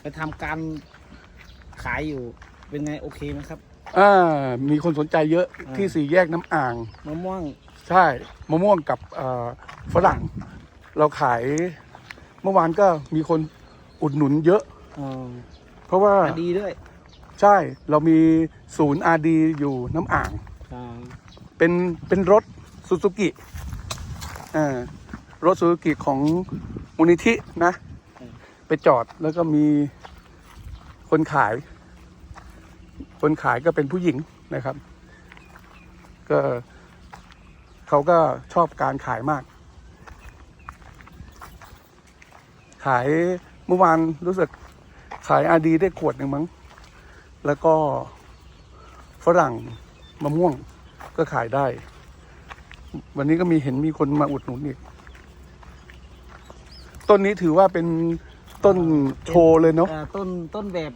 ไปทำการขายอยู่ เป็นไงโอเคไหมครับ อ่ามีคนสนใจเยอะอ่า ที่สี่แยกน้ำอ่าง มะม่วงใช่มะม่วงกับเอ่อฝรั่ง เราขายเมื่อวานก็มีคนอุดหนุนเยอะ อ๋อเพราะว่าดีด้วยใช่เรามีศูนย์อาดีอยู่น้ำอ่าง อ่าเป็นเป็นรถซูซูกิอ่ารถซูซูกิของมูลนิธินะ ไปจอดแล้วก็มีคนขาย คนขายก็เป็นผู้หญิงนะครับ ก็เขาก็ชอบการขายมาก ขายเมื่อวานรู้สึกขายอาดีได้ขวดหนึ่งมั้ง แล้วก็ฝรั่งมะม่วงก็ขายได้ วันนี้ก็มีเห็นมีคนมาอุดหนุนอีก ต้นนี้ถือว่าเป็น ต้นโชว์เลยเนาะ อ่าต้นต้นแบบ